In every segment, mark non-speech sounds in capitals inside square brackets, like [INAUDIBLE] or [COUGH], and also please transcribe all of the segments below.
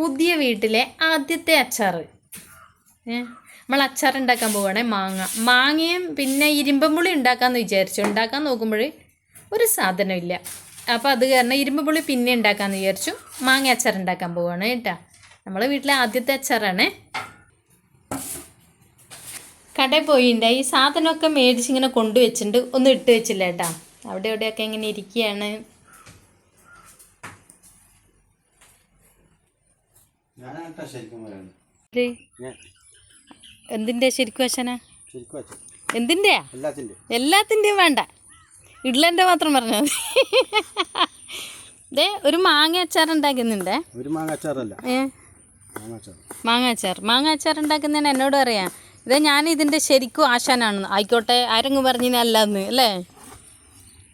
പുതിയ വീട്ടിലെ ആദ്യത്തെ അച്ചാർ. നമ്മൾ അച്ചാർ ഉണ്ടാക്കാൻ പോവുകയാണെ മാങ്ങ. മാങ്ങയും പിന്നെ ഇരുമ്പമ്പുളി ഉണ്ടാക്കാമെന്ന് വിചാരിച്ചു. ഉണ്ടാക്കാൻ നോക്കുമ്പോൾ ഒരു സാധനമില്ല. അപ്പോൾ അത് കാരണം ഇരുമ്പുളി പിന്നെ ഉണ്ടാക്കാമെന്ന് വിചാരിച്ചു. മാങ്ങ അച്ചാർ ഉണ്ടാക്കാൻ പോവുകയാണ് കേട്ടോ. നമ്മളെ വീട്ടിലെ ആദ്യത്തെ അച്ചാറാണ്. കടയിൽ പോയിട്ടുണ്ട് ഈ സാധനമൊക്കെ മേടിച്ച് ഇങ്ങനെ കൊണ്ടുവച്ചിട്ടുണ്ട്. ഒന്നും ഇട്ട് വെച്ചില്ല കേട്ടോ. അവിടെ ഇവിടെയൊക്കെ ഇങ്ങനെ ഇരിക്കുകയാണ്. ഞാനാട്ടാ ശരിക്കും വശന എല്ലാത്തിന്റെ എല്ലാത്തിന്റെയും വേണ്ട. ഇഡ്ലന്റെ മാത്രം പറഞ്ഞാൽ മതി. ദേ ഒരു മാങ്ങ അച്ചാർ ഉണ്ടാക്കുന്നുണ്ടേ. ഒരു മാങ്ങ അച്ചാറല്ല. ഏ? മാങ്ങ അച്ചാർ. മാങ്ങ അച്ചാർ. ഉണ്ടാക്കുന്നതിന് എന്നോട് അറിയാം ഇത് ഞാൻ ഇതിന്റെ ശരിക്കും ആശാനാണെന്ന്. ആയിക്കോട്ടെ ആരെങ്കിലും പറഞ്ഞിനല്ലെന്ന് അല്ലേ?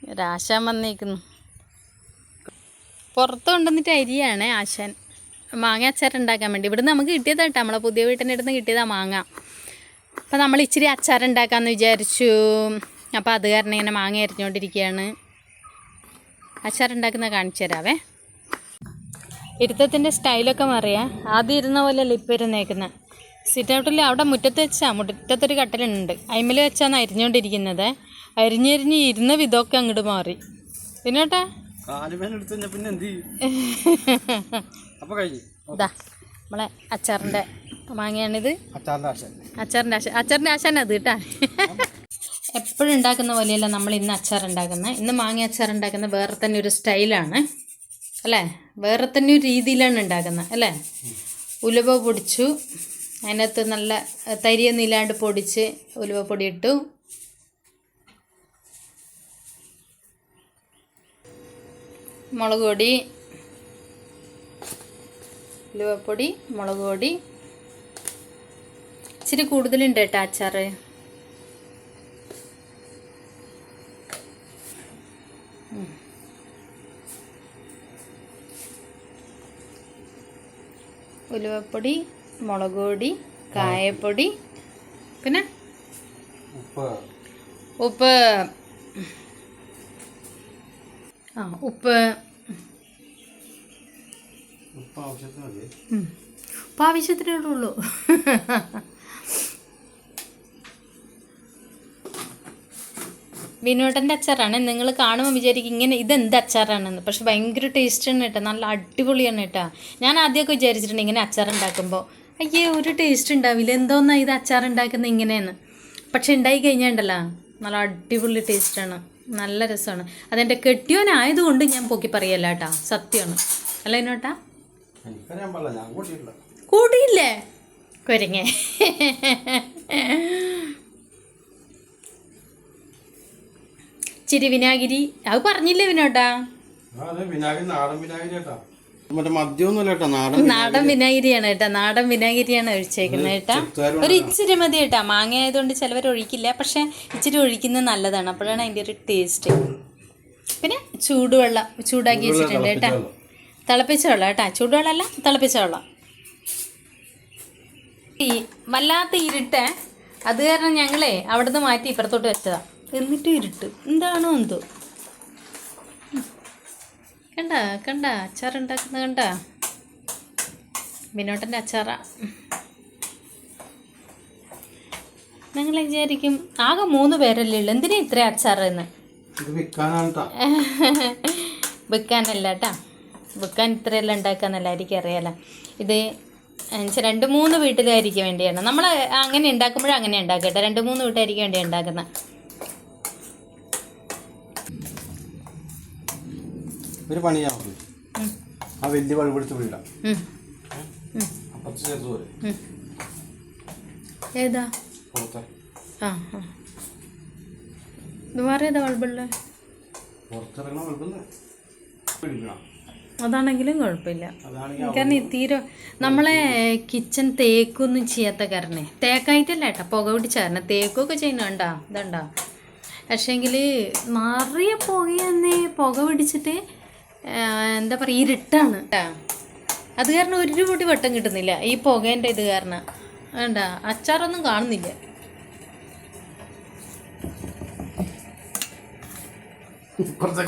ഒരാശാൻ വന്നേക്കുന്നു. പുറത്ത് കൊണ്ടുവന്നിട്ട് അരിയാണ് ആശാൻ. മാങ്ങ അച്ചാർ ഉണ്ടാക്കാൻ വേണ്ടി. ഇവിടുന്ന് നമുക്ക് കിട്ടിയതാട്ടോ. നമ്മളെ പുതിയ വീട്ടിന്റെ അടുത്ത് കിട്ടിയതാ മാങ്ങ. അപ്പോൾ നമ്മൾ ഇച്ചിരി അച്ചാർ ഉണ്ടാക്കാമെന്ന് വിചാരിച്ചു. അപ്പോൾ അത് കാരണം ഇങ്ങനെ മാങ്ങ അരിഞ്ഞുകൊണ്ടിരിക്കുകയാണ് അച്ചാർ ഉണ്ടാക്കുന്നത് കാണിച്ചു തരാവേ. ഇരുത്തത്തിന്റെ സ്റ്റൈലൊക്കെ മാറിയാ. ആദ്യം ഇരുന്ന പോലെ ഇപ്പോൾ ഇപ്പം ഇരുന്നേക്കുന്നത് സിറ്റ് ഔട്ടിൽ അവിടെ മുറ്റത്ത് വെച്ചാൽ മുറ്റത്തൊരു കട്ടലുണ്ട്. അയിമിൽ വെച്ചാണ് അരിഞ്ഞുകൊണ്ടിരിക്കുന്നത് അരിഞ്ഞരിഞ്ഞ് ഇരുന്ന വിധമൊക്കെ അങ്ങോട്ട് മാറി. പിന്നെ കേട്ടാ പിന്നെ എന്ത് ചെയ്യും? [LAUGHS] അപ്പോൾ കഴിഞ്ഞു. ഇതാ നമ്മളെ അച്ചാറിന്റെ മാങ്ങയാണിത്. അച്ചാറിന്റെ ആശ അച്ചാറിന്റെ ആശ അച്ചാറിന്റെ അത് കേട്ടാ. എപ്പോഴും ഉണ്ടാക്കുന്ന പോലെയല്ല നമ്മൾ ഇന്ന് അച്ചാർ ഉണ്ടാക്കുന്നത്. ഇന്ന് മാങ്ങ അച്ചാർ ഉണ്ടാക്കുന്ന വേറെ തന്നെ ഒരു സ്റ്റൈലാണ്. അല്ലേ? വേറെ തന്നെ ഒരു രീതിയിലാണ് ഉണ്ടാക്കുന്നത്. അല്ലേ? ഉലുവ പൊടിച്ചു. അതിനകത്ത് നല്ല തരിയൊന്നും ഇല്ലാണ്ട് പൊടിച്ച് ഉലുവ പൊടി ഇട്ടു മുളക് പൊടി ഉലുവപ്പൊടി മുളക് പൊടി. ഇച്ചിരി കൂടുതലുണ്ട് കേട്ടോ അച്ചാറ്. ഉലുവപ്പൊടി മുളക് പൊടി കായപ്പൊടി പിന്നെ ഉപ്പ്. ഉപ്പ്. ആ ഉപ്പ്. ഉപ്പ് ആവശ്യത്തിന് ഉള്ളൂ. വിനോദന്റെ അച്ചാറാണ്. നിങ്ങൾ കാണുമ്പോൾ വിചാരിക്കും ഇങ്ങനെ ഇതെന്ത് അച്ചാറാണെന്ന്. പക്ഷെ ഭയങ്കര ആണ് കേട്ടോ. നല്ല അടിപൊളിയാണ് കേട്ടോ. ഞാൻ ആദ്യമൊക്കെ വിചാരിച്ചിട്ടുണ്ട് ഇങ്ങനെ അച്ചാർ ഉണ്ടാക്കുമ്പോൾ അയ്യേ ഒരു ടേസ്റ്റ് ഉണ്ടാവില്ല. എന്തോന്നാ ഇത് അച്ചാർ ഉണ്ടാക്കുന്നത് ഇങ്ങനെയെന്ന്. പക്ഷെ ഉണ്ടായി കഴിഞ്ഞാൽ നല്ല അടിപൊളി ടേസ്റ്റാണ് നല്ല രസമാണ്. അതെന്റെ കെട്ടിയോനായതുകൊണ്ട് ഞാൻ പൊക്കി പറയല്ല കേട്ടോ. സത്യമാണ്. അല്ല ഇനോട്ടാ കൂട്ടിയില്ലേ കുരങ്ങ. ചിരി വിനാഗിരി. അത് പറഞ്ഞില്ലേ വിനോട്ടാ? നാടൻ വിനാഗിരിയാണ് കേട്ടാ നാടൻ വിനാഗിരിയാണ് ഒഴിച്ചേക്കുന്നത് കേട്ടാ. ഒരു ഇച്ചിരി മതി കേട്ടാ മാങ്ങ ആയതുകൊണ്ട് ചിലവർ ഒഴിക്കില്ല പക്ഷെ ഇച്ചിരി ഒഴിക്കുന്നത് നല്ലതാണ്. അപ്പോഴാണ് അതിന്റെ ഒരു ടേസ്റ്റ് പിന്നെ ചൂടുവെള്ളം ചൂടാക്കി വെച്ചിട്ടുണ്ട് കേട്ടാ. തിളപ്പിച്ച വെള്ളം കേട്ടാ. ചൂടുവെള്ളമല്ല തിളപ്പിച്ച വെള്ളം ഈ വല്ലാത്ത ഇരുട്ട് അത് കാരണം ഞങ്ങളെ അവിടുന്ന് മാറ്റി ഇപ്പുറത്തോട്ട് വെച്ചതാ. എന്നിട്ട് ഇരുട്ട്. എന്താണോ എന്തോ. കണ്ട കണ്ട അച്ചാർ ഉണ്ടാക്കുന്നത് കണ്ട. വിനോട്ടന്റെ അച്ചാറാ. നിങ്ങൾ വിചാരിക്കും ആകെ മൂന്ന് പേരല്ലേ ഉള്ളൂ. എന്തിനാ ഇത്ര അച്ചാർ എന്ന് കേട്ടോ കേട്ടാ വെക്കാൻ ഇത്രയെല്ലാം ഉണ്ടാക്കാന്നല്ല ആയിരിക്കും അറിയാലോ. ഇത് എന്നുവെച്ചാൽ രണ്ട് മൂന്ന് വീട്ടിലായിരിക്കും വേണ്ടിയാണ്. നമ്മൾ അങ്ങനെ ഉണ്ടാക്കുമ്പോഴും അങ്ങനെ ഉണ്ടാക്കട്ടെ രണ്ട് മൂന്ന് വീട്ടായിരിക്കും വേണ്ടി ഉണ്ടാക്കുന്നത് ഒരു പണി നോക്കി. ആ വലിയ ബൾബ് എടുത്ത് വിടാം ഏതാ? ആ ആ. ഇത് വേറെ ഏതാ ബൾബുള്ള പുറത്തിറങ്ങണ ബൾബ് പിടിക്കണം അതാണെങ്കിലും കുഴപ്പമില്ല. കാരണം തീരെ നമ്മളെ കിച്ചൺ തേക്കൊന്നും ചെയ്യാത്ത കാരണം. തേക്കായിട്ടല്ല ഏട്ടാ പുക പിടിച്ച കാരണം. തേക്കൊക്കെ ചെയ്യുന്നുണ്ടാ ഇതുണ്ടാ? പക്ഷേങ്കിൽ നിറയെ പുകയെന്നേ പുക പിടിച്ചിട്ട് എന്താ പറയുക ഇരുട്ടാണ്. ട്ടാ. അത് കാരണം ഒരു പൊടി വെട്ടം കിട്ടുന്നില്ല. ഈ പുകേന്റെ ഇത് കാരണം. വേണ്ട അച്ചാറൊന്നും കാണുന്നില്ല. ഇപ്പുറത്തെ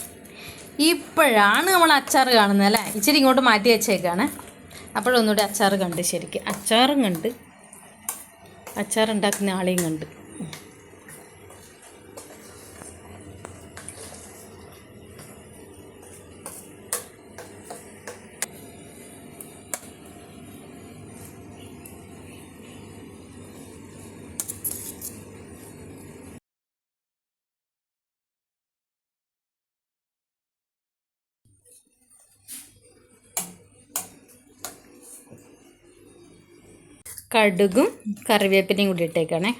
ഇപ്പോഴാണ് നമ്മൾ അച്ചാർ കാണുന്നത് അല്ലേ? ഇച്ചിരി ഇങ്ങോട്ട് മാറ്റി വെച്ചേക്കാണ്. അപ്പോഴൊന്നുകൂടി അച്ചാർ കണ്ട് ശരിക്കും. അച്ചാറും കണ്ട്. അച്ചാർ ഉണ്ടാക്കുന്ന ആളെയും കണ്ട്. കടുകും കറിവേപ്പിലയും കൂടി ഇട്ടേക്കണേ.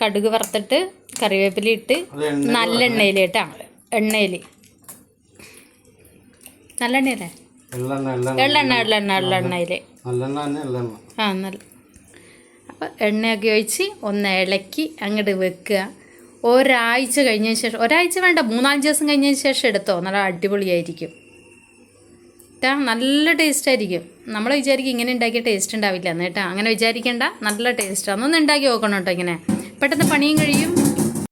കടുക് വറുത്തിട്ട് കറിവേപ്പില ഇട്ട് നല്ല എണ്ണയിൽ കേട്ടാ എണ്ണയിൽ നല്ല എണ്ണയല്ലേ എള്ളെണ്ണ എള്ളെണ്ണ എള്ളെണ്ണ എള്ളെണ്ണയിൽ ആ നല്ല. അപ്പോൾ എണ്ണയൊക്കെ ഒഴിച്ച് ഒന്ന് ഇളക്കി അങ്ങോട്ട് വെക്കുക. ഒരാഴ്ച കഴിഞ്ഞതിന് ശേഷം ഒരാഴ്ച വേണ്ട മൂന്നാൽ ദിവസം കഴിഞ്ഞതിന് ശേഷം എടുത്തോ. നല്ല അടിപൊളിയായിരിക്കും. നല്ല ടേസ്റ്റ് ആയിരിക്കും. നമ്മൾ വിചാരിക്കും ഇങ്ങനെ ഉണ്ടാക്കിയ ടേസ്റ്റ് ഉണ്ടാവില്ല എന്ന് അങ്ങനെ വിചാരിക്കേണ്ട. നല്ല ടേസ്റ്റാണ് ഒന്ന് ഉണ്ടാക്കി നോക്കണം കേട്ടോ ഇങ്ങനെ. പെട്ടെന്ന് പണിയും കഴിയും.